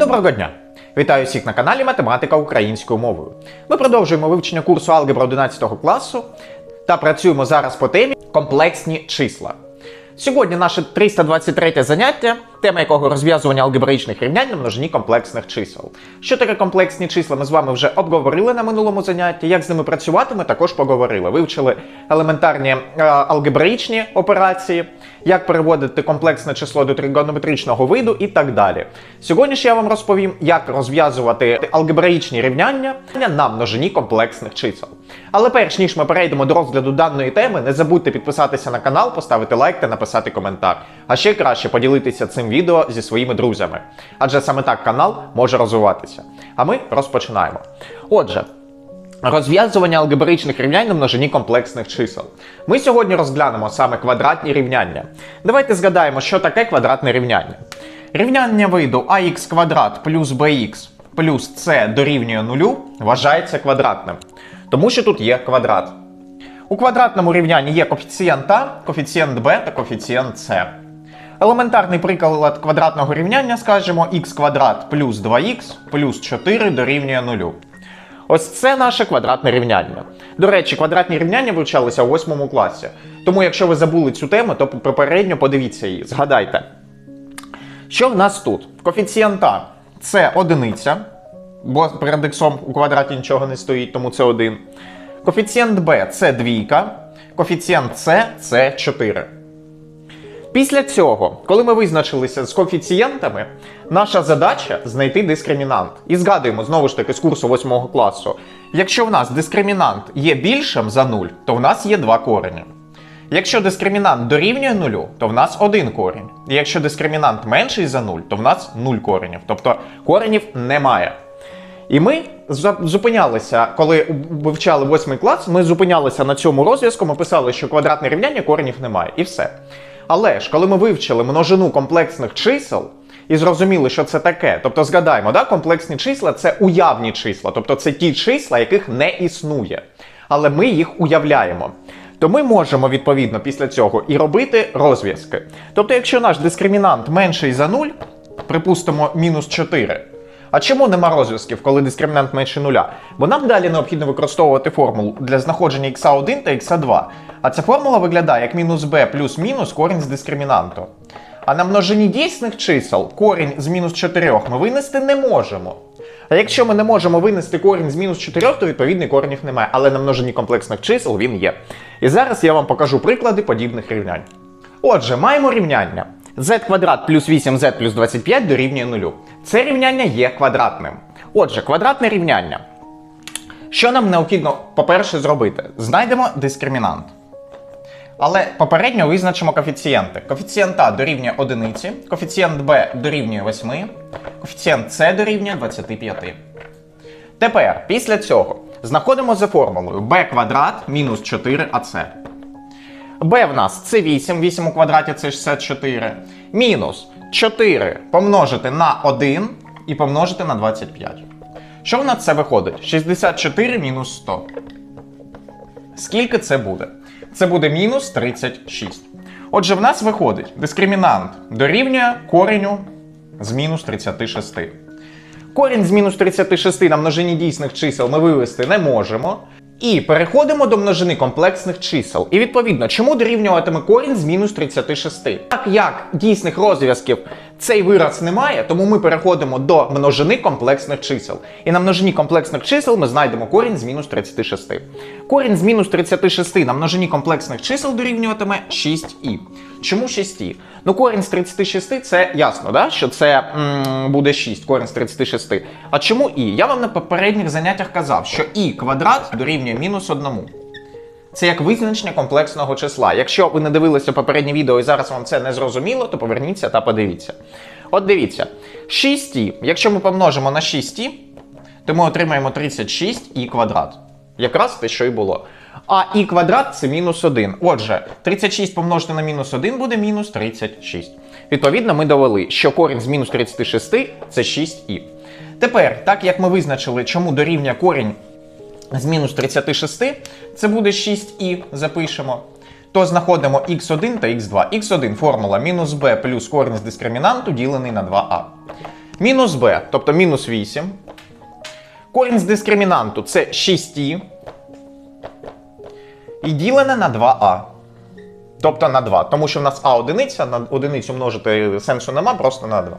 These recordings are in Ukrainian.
Доброго дня! Вітаю всіх на каналі Математика українською мовою. Ми продовжуємо вивчення курсу алгебра 11 класу та працюємо зараз по темі комплексні числа. Сьогодні наше 323 заняття, тема якого розв'язування алгебраїчних рівнянь на множині комплексних чисел. Що таке комплексні числа, ми з вами вже обговорили на минулому занятті. Як з ними працювати, ми також поговорили. Вивчили елементарні е, алгебраїчні операції, як переводити комплексне число до тригонометричного виду і так далі. Сьогодні ж я вам розповім, як розв'язувати алгебраїчні рівняння на множині комплексних чисел. Але перш ніж ми перейдемо до розгляду даної теми, не забудьте підписатися на канал, поставити лайк та написати коментар. А ще краще поділитися цим відео зі своїми друзями. Адже саме так канал може розвиватися. А ми розпочинаємо. Отже. Розв'язування алгебраїчних рівнянь на множині комплексних чисел. Ми сьогодні розглянемо саме квадратні рівняння. Давайте згадаємо, що таке квадратне рівняння. Рівняння виду ax квадрат плюс bx плюс c дорівнює нулю вважається квадратним, тому що тут є квадрат. У квадратному рівнянні є коефіцієнт А, коефіцієнт b та коефіцієнт c. Елементарний приклад квадратного рівняння, скажімо, х квадрат плюс 2х плюс 4 дорівнює нулю. Ось це наше квадратне рівняння. До речі, квадратні рівняння вивчалися у 8 класі. Тому, якщо ви забули цю тему, то попередньо подивіться її. Згадайте. Що в нас тут? Коефіцієнт А – це одиниця, бо перед іксом у квадраті нічого не стоїть, тому це 1. Коефіцієнт Б це двійка, коефіцієнт С це 4. Після цього, коли ми визначилися з коефіцієнтами, наша задача знайти дискримінант. І згадуємо знову ж таки з курсу 8 класу. Якщо в нас дискримінант є більшим за 0, то в нас є два корені. Якщо дискримінант дорівнює нулю, то в нас один корінь. І якщо дискримінант менший за 0, то в нас 0 коренів. Тобто коренів немає. І ми зупинялися, коли вивчали 8 клас, ми зупинялися на цьому розв'язку, ми писали, що квадратне рівняння коренів немає, і все. Але ж, коли ми вивчили множину комплексних чисел і зрозуміли, що це таке, тобто згадаємо, да, комплексні числа це уявні числа, тобто це ті числа, яких не існує. Але ми їх уявляємо. То ми можемо відповідно після цього і робити розв'язки. Тобто, якщо наш дискримінант менший за 0, припустимо мінус 4. А чому нема розв'язків, коли дискримінант менше нуля? Бо нам далі необхідно використовувати формулу для знаходження х1 та х2. А ця формула виглядає як мінус b плюс мінус корінь з дискримінанту. А на множині дійсних чисел корінь з мінус 4 ми винести не можемо. А якщо ми не можемо винести корінь з мінус 4, то відповідний коренів немає. Але на множині комплексних чисел він є. І зараз я вам покажу приклади подібних рівнянь. Отже, маємо рівняння. z квадрат плюс 8z плюс 25 дорівнює 0. Це рівняння є квадратним. Отже, квадратне рівняння. Що нам необхідно, по-перше, зробити? Знайдемо дискримінант. Але попередньо визначимо коефіцієнти. Коефіцієнт А дорівнює 1, коефіцієнт Б дорівнює 8, коефіцієнт С дорівнює 25. Тепер, після цього, знаходимо за формулою b квадрат мінус 4ac. b в нас це 8, 8 у квадраті це 64. Мінус 4 помножити на 1 і помножити на 25. Що в нас це виходить? 64 мінус 100. Скільки це буде? Це буде мінус 36. Отже, в нас виходить дискримінант дорівнює кореню з мінус 36. Корінь з мінус 36 на множині дійсних чисел ми вивести не можемо. І переходимо до множини комплексних чисел. І відповідно, чому дорівнюватиме корінь з мінус 36? Так як дійсних розв'язків цей вираз немає, тому ми переходимо до множини комплексних чисел. І на множині комплексних чисел ми знайдемо корінь з мінус 36. Корінь з мінус 36 на множині комплексних чисел дорівнюватиме 6і. Чому 6і? Ну, корінь з 36 це ясно, да? що це м, буде 6, корінь з 36. А чому і? Я вам на попередніх заняттях казав, що і квадрат дорівнює мінус 1. Це як визначення комплексного числа. Якщо ви не дивилися попереднє відео і зараз вам це не зрозуміло, то поверніться та подивіться. От дивіться, 6 якщо ми помножимо на 6 то ми отримаємо 36 і квадрат. Якраз те, що і було. А і квадрат це мінус 1. Отже, 36 помножити на мінус 1 буде мінус 36. Відповідно, ми довели, що корінь з мінус 36 це 6і. Тепер, так як ми визначили, чому дорівнює корінь з мінус 36, це буде 6і, запишемо. То знаходимо x1 та x2. x1 формула мінус b плюс корінь з дискримінанту ділений на 2а. Мінус b, тобто мінус 8. Корінь з дискримінанту це 6і. І ділене на 2а. Тобто на 2. Тому що в нас а одиниця, на одиницю множити сенсу нема, просто на 2.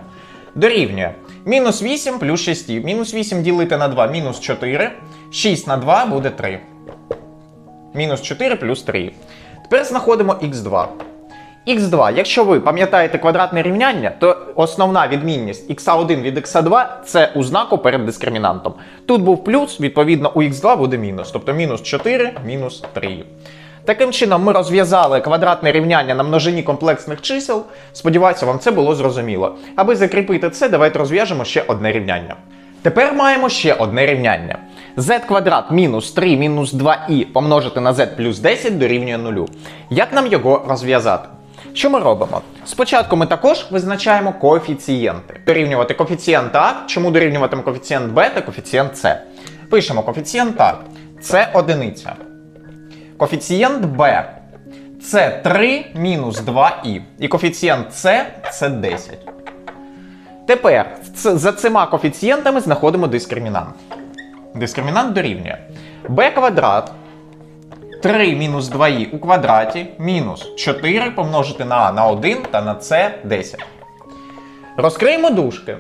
Дорівнює. Мінус 8 плюс 6. Мінус 8 ділити на 2, мінус 4. 6 на 2 буде 3. Мінус 4 плюс 3. Тепер знаходимо х2. х2, якщо ви пам'ятаєте квадратне рівняння, то основна відмінність х1 від х2 це у знаку перед дискримінантом. Тут був плюс, відповідно, у х2 буде мінус, тобто мінус 4, мінус 3. Таким чином, ми розв'язали квадратне рівняння на множині комплексних чисел. Сподіваюся, вам це було зрозуміло. Аби закріпити це, давайте розв'яжемо ще одне рівняння. Тепер маємо ще одне рівняння. z квадрат мінус 3 мінус 2i помножити на z плюс 10 дорівнює 0. Як нам його розв'язати? Що ми робимо? Спочатку ми також визначаємо коефіцієнти. Дорівнювати коефіцієнт А, чому дорівнюватиме коефіцієнт Б та коефіцієнт С. Пишемо коефіцієнт А. Це одиниця. Коефіцієнт Б це 3 мінус 2і. І коефіцієнт С це 10. Тепер за цими коефіцієнтами знаходимо дискримінант. Дискримінант дорівнює b квадрат 3 мінус 2і у квадраті мінус 4 помножити на а на 1 та на с 10. Розкриємо дужки.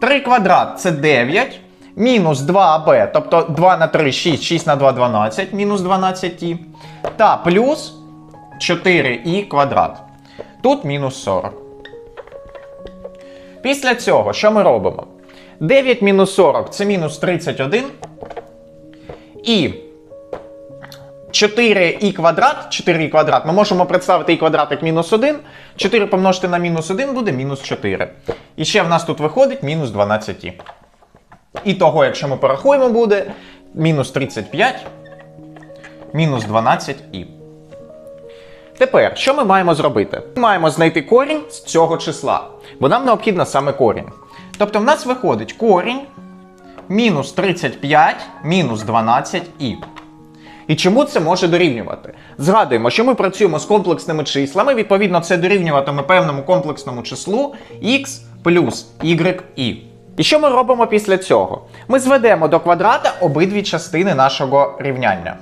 3 квадрат це 9, мінус 2аб, тобто 2 на 3 6, 6 на 2 12, мінус 12і. Та плюс 4і квадрат. Тут мінус 40. Після цього, що ми робимо? 9 мінус 40 це мінус 31. І 4і квадрат, 4і квадрат, ми можемо представити і квадрат як мінус 1. 4 помножити на мінус 1 буде мінус 4. І ще в нас тут виходить мінус 12і. І того, якщо ми порахуємо, буде мінус 35, мінус 12і. Тепер, що ми маємо зробити? Ми маємо знайти корінь з цього числа, бо нам необхідно саме корінь. Тобто в нас виходить корінь мінус 35 мінус 12і. І чому це може дорівнювати? Згадуємо, що ми працюємо з комплексними числами, відповідно, це дорівнюватиме певному комплексному числу x плюс y і. Що ми робимо після цього? Ми зведемо до квадрата обидві частини нашого рівняння.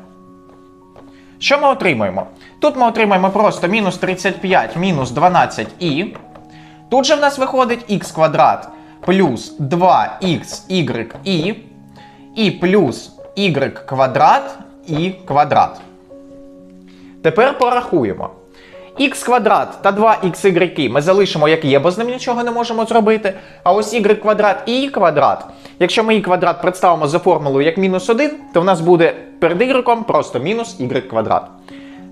Що ми отримуємо? Тут ми отримаємо просто мінус 35 мінус 12і. Тут же в нас виходить х квадрат плюс 2х і і плюс y квадрат і квадрат. Тепер порахуємо. Х квадрат та 2xy ми залишимо як є, бо з ним нічого не можемо зробити. А ось y квадрат і y квадрат, якщо ми y квадрат представимо за формулою як мінус 1, то в нас буде перед y просто мінус y квадрат.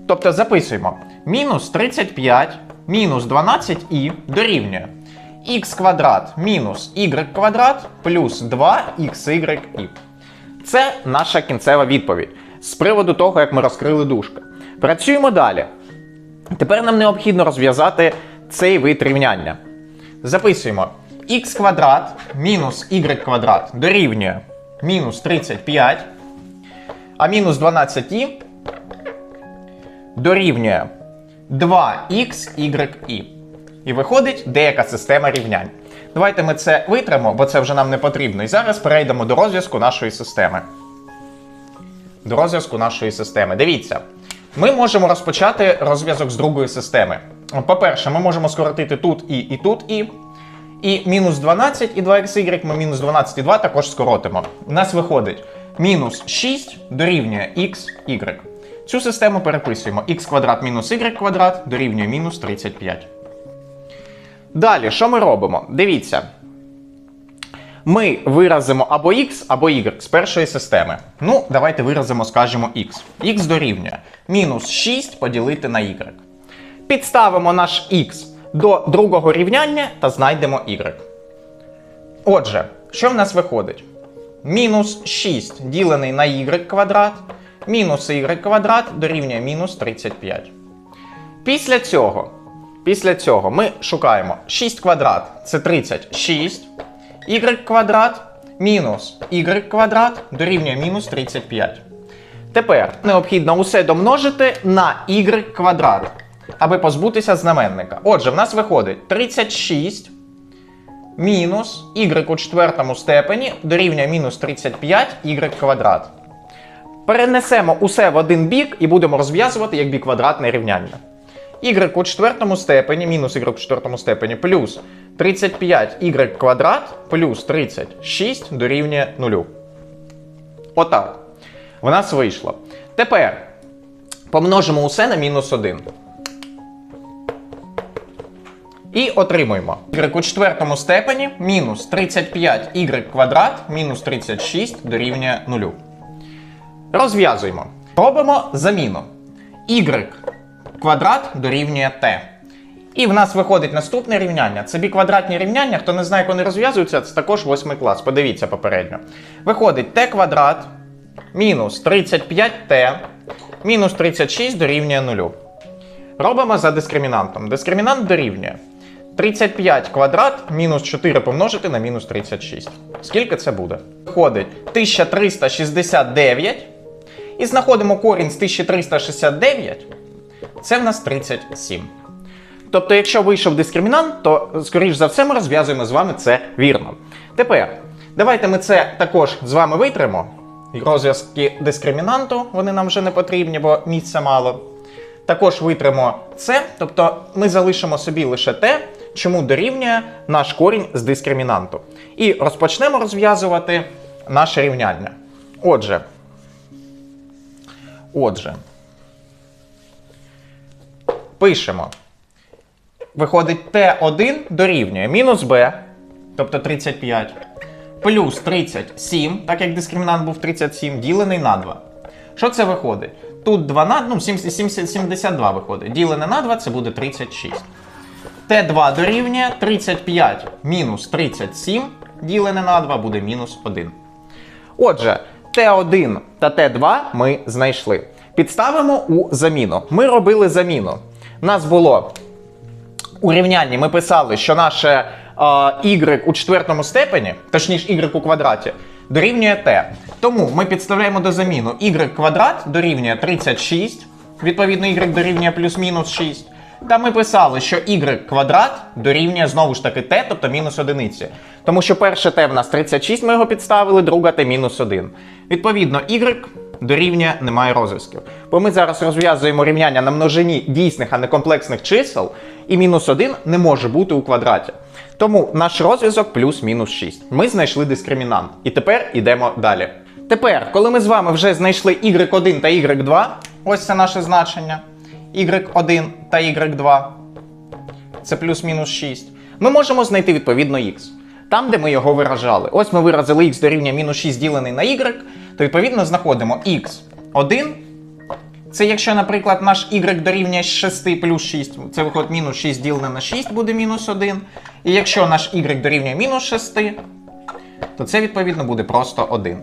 Тобто записуємо мінус 35 мінус 12і дорівнює х квадрат мінус y квадрат плюс 2xy. Це наша кінцева відповідь з приводу того, як ми розкрили дужки. Працюємо далі. Тепер нам необхідно розв'язати цей вид рівняння. Записуємо х квадрат мінус y квадрат дорівнює мінус 35, а мінус 12і дорівнює 2xy. І виходить деяка система рівнянь. Давайте ми це витримо, бо це вже нам не потрібно. І зараз перейдемо до розв'язку нашої системи. До розв'язку нашої системи. Дивіться, ми можемо розпочати розв'язок з другої системи. По-перше, ми можемо скоротити тут і і тут і. І мінус 12 і 2xy ми мінус 12 і 2 також скоротимо. У нас виходить мінус 6 дорівнює xy. Цю систему переписуємо х квадрат мінус y квадрат дорівнює мінус 35. Далі, що ми робимо? Дивіться. Ми виразимо або x, або y з першої системи. Ну, давайте виразимо, скажімо, x. x дорівнює мінус 6 поділити на y. Підставимо наш x до другого рівняння та знайдемо y. Отже, що в нас виходить? Мінус 6 ділений на y квадрат, мінус y квадрат дорівнює мінус 35. Після цього, після цього ми шукаємо 6 квадрат це 36, y квадрат мінус y квадрат дорівнює мінус 35. Тепер необхідно усе домножити на y квадрат, аби позбутися знаменника. Отже, в нас виходить 36 мінус y у четвертому степені дорівнює мінус 35 y квадрат. Перенесемо усе в один бік і будемо розв'язувати як біквадратне рівняння. Y у четвертому степені мінус y у четвертому степені плюс 35y квадрат плюс 36 дорівнює 0. Отак. В нас вийшло. Тепер помножимо усе на мінус 1. І отримуємо y у четвертому степені мінус 35y квадрат мінус 36 дорівнює 0. Розв'язуємо. Робимо заміну. y квадрат дорівнює t. І в нас виходить наступне рівняння. Це біквадратні рівняння. Хто не знає, як вони розв'язуються, це також 8 клас. Подивіться попередньо. Виходить t квадрат мінус 35t мінус 36 дорівнює 0. Робимо за дискримінантом. Дискримінант дорівнює 35 квадрат мінус 4 помножити на мінус 36. Скільки це буде? Виходить 1369. І знаходимо корінь з 1369. Це в нас 37. Тобто, якщо вийшов дискримінант, то, скоріш за все, ми розв'язуємо з вами це вірно. Тепер, давайте ми це також з вами витримо. Розв'язки дискримінанту, вони нам вже не потрібні, бо місця мало. Також витримо це, тобто ми залишимо собі лише те, чому дорівнює наш корінь з дискримінанту. І розпочнемо розв'язувати наше рівняння. Отже, отже, пишемо. Виходить, Т1 дорівнює мінус Б, тобто 35, плюс 37, так як дискримінант був 37, ділений на 2. Що це виходить? Тут 2 на ну, 72 виходить. Ділене на 2 це буде 36. Т2 дорівнює 35 мінус 37, ділене на 2 буде мінус 1. Отже, Т1 та Т2 ми знайшли. Підставимо у заміну. Ми робили заміну. Нас було у ми писали, що наше е, y у четвертому степені, точніше y у квадраті, дорівнює t. Тому ми підставляємо до заміну y квадрат дорівнює 36, відповідно y дорівнює плюс-мінус 6. Та ми писали, що y квадрат дорівнює знову ж таки t, тобто мінус одиниці. Тому що перше t в нас 36, ми його підставили, друге t мінус 1. Відповідно, y дорівнює немає розв'язків. Бо ми зараз розв'язуємо рівняння на множині дійсних, а не комплексних чисел, і мінус 1 не може бути у квадраті. Тому наш розв'язок плюс-мінус 6. Ми знайшли дискримінант. І тепер йдемо далі. Тепер, коли ми з вами вже знайшли y1 та y2, ось це наше значення. y1 та y2, це плюс-мінус 6. Ми можемо знайти відповідно x. Там, де ми його виражали. Ось ми виразили x дорівнює мінус 6 ділений на y, то відповідно знаходимо x1. Це якщо, наприклад, наш y дорівнює 6 плюс 6, це виходить мінус 6 ділене на 6 буде мінус 1. І якщо наш y дорівнює мінус 6, то це відповідно буде просто 1.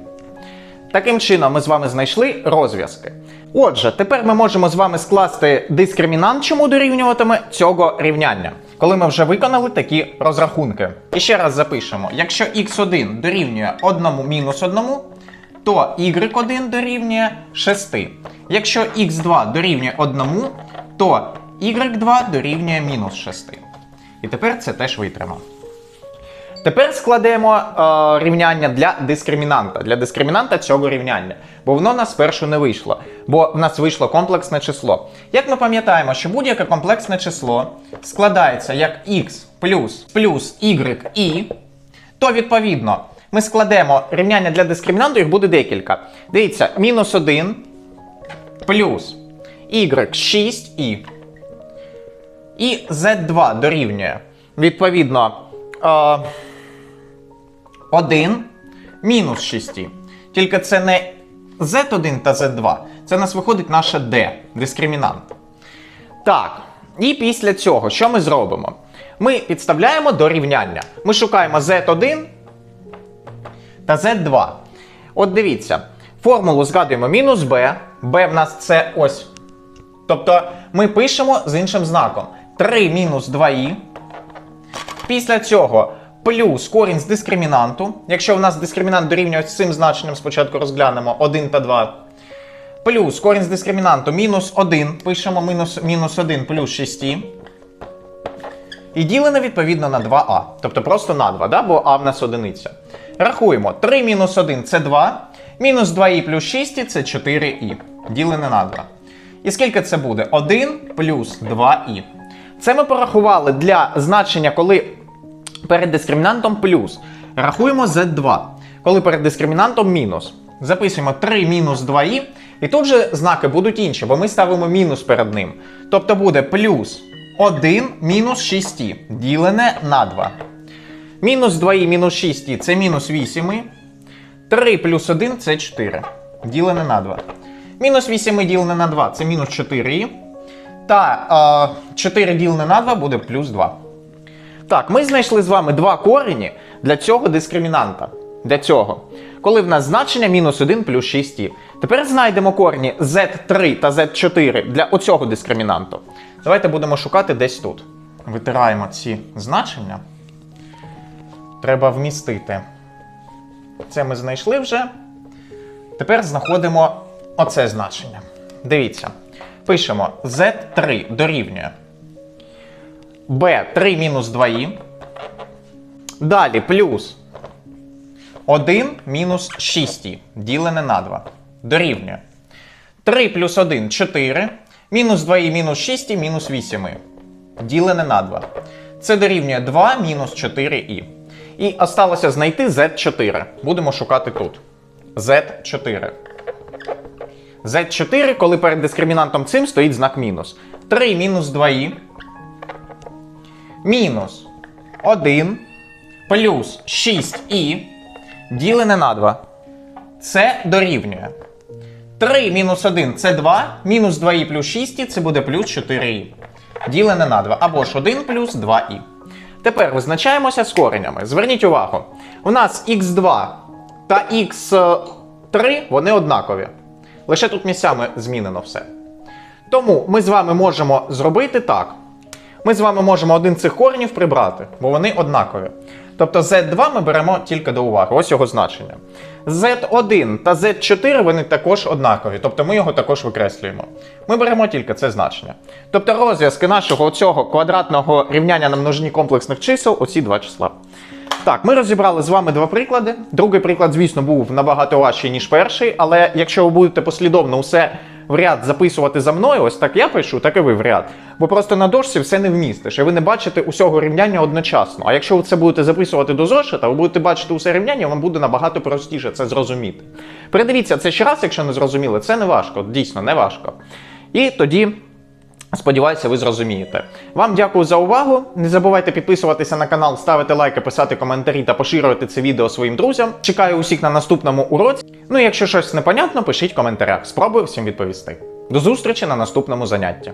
Таким чином, ми з вами знайшли розв'язки. Отже, тепер ми можемо з вами скласти дискримінант, чому дорівнюватиме цього рівняння, коли ми вже виконали такі розрахунки. І ще раз запишемо: якщо x1 дорівнює 1 мінус 1, то y1 дорівнює 6. Якщо x2 дорівнює 1, то y2 дорівнює мінус 6. І тепер це теж витримав. Тепер складемо е, рівняння для дискримінанта. Для дискримінанта цього рівняння. Бо воно нас спершу не вийшло. Бо в нас вийшло комплексне число. Як ми пам'ятаємо, що будь-яке комплексне число складається як x плюс плюс y то відповідно ми складемо рівняння для дискримінанту, їх буде декілька. Дивіться, мінус 1 плюс y 6 і. І z2 дорівнює. Відповідно. Е, 1 мінус 6. Тільки це не Z1 та Z2. Це нас виходить наше D, дискримінант. Так. І після цього, що ми зробимо? Ми підставляємо до рівняння. Ми шукаємо Z1 та Z2. От дивіться, формулу згадуємо мінус b. b в нас це ось. Тобто ми пишемо з іншим знаком. 3 мінус 2i. Після цього плюс корінь з дискримінанту. Якщо в нас дискримінант дорівнює цим значенням, спочатку розглянемо 1 та 2. Плюс корінь з дискримінанту мінус 1. Пишемо мінус, мінус 1 плюс 6. І ділене відповідно на 2а. Тобто просто на 2, да? бо а в нас одиниця. Рахуємо. 3 мінус 1 це 2. Мінус 2і плюс 6 це 4і. Ділене на 2. І скільки це буде? 1 плюс 2і. Це ми порахували для значення, коли перед дискримінантом плюс. Рахуємо z2. Коли перед дискримінантом мінус. Записуємо 3 мінус 2і. І тут же знаки будуть інші, бо ми ставимо мінус перед ним. Тобто буде плюс 1 мінус 6 ділене на 2. Мінус 2і мінус 6 це мінус 8. 3 плюс 1 це 4. Ділене на 2. Мінус 8 ділене на 2 це мінус 4. Та е, 4 ділене на 2 буде плюс 2. Так, ми знайшли з вами два корені для цього дискримінанта. Для цього. Коли в нас значення мінус 1 плюс 6. Тепер знайдемо корені z3 та z4 для оцього дискримінанту. Давайте будемо шукати десь тут. Витираємо ці значення. Треба вмістити. Це ми знайшли вже. Тепер знаходимо оце значення. Дивіться. Пишемо z3 дорівнює b3 мінус 2i. Далі плюс 1 мінус 6 ділене на 2. Дорівнює. 3 плюс 1 4. Мінус 2і мінус 6 мінус 8. Ділене на 2. Це дорівнює 2 мінус 4і. І осталося знайти z4. Будемо шукати тут. z4. z4, коли перед дискримінантом цим стоїть знак мінус. 3 мінус 2і мінус 1 плюс 6і ділене на 2. Це дорівнює. 3 мінус 1 це 2, мінус 2і плюс 6 це буде плюс 4і. Ділене на 2. Або ж 1 плюс 2і. Тепер визначаємося з коренями. Зверніть увагу, у нас х2 та х3 вони однакові. Лише тут місцями змінено все. Тому ми з вами можемо зробити так. Ми з вами можемо один цих коренів прибрати, бо вони однакові. Тобто z2 ми беремо тільки до уваги, ось його значення. z1 та z4 вони також однакові, тобто ми його також викреслюємо. Ми беремо тільки це значення. Тобто розв'язки нашого цього квадратного рівняння на множині комплексних чисел оці два числа. Так, ми розібрали з вами два приклади. Другий приклад, звісно, був набагато важчий, ніж перший, але якщо ви будете послідовно усе в ряд записувати за мною, ось так я пишу, так і ви в ряд. Бо просто на дошці все не вмістиш, і ви не бачите усього рівняння одночасно. А якщо ви це будете записувати до зошита, ви будете бачити усе рівняння, вам буде набагато простіше це зрозуміти. Передивіться це ще раз, якщо не зрозуміли, це не важко, дійсно не важко. І тоді. Сподіваюся, ви зрозумієте. Вам дякую за увагу. Не забувайте підписуватися на канал, ставити лайки, писати коментарі та поширювати це відео своїм друзям. Чекаю усіх на наступному уроці. Ну і якщо щось непонятно, пишіть в коментарях. Спробую всім відповісти. До зустрічі на наступному занятті.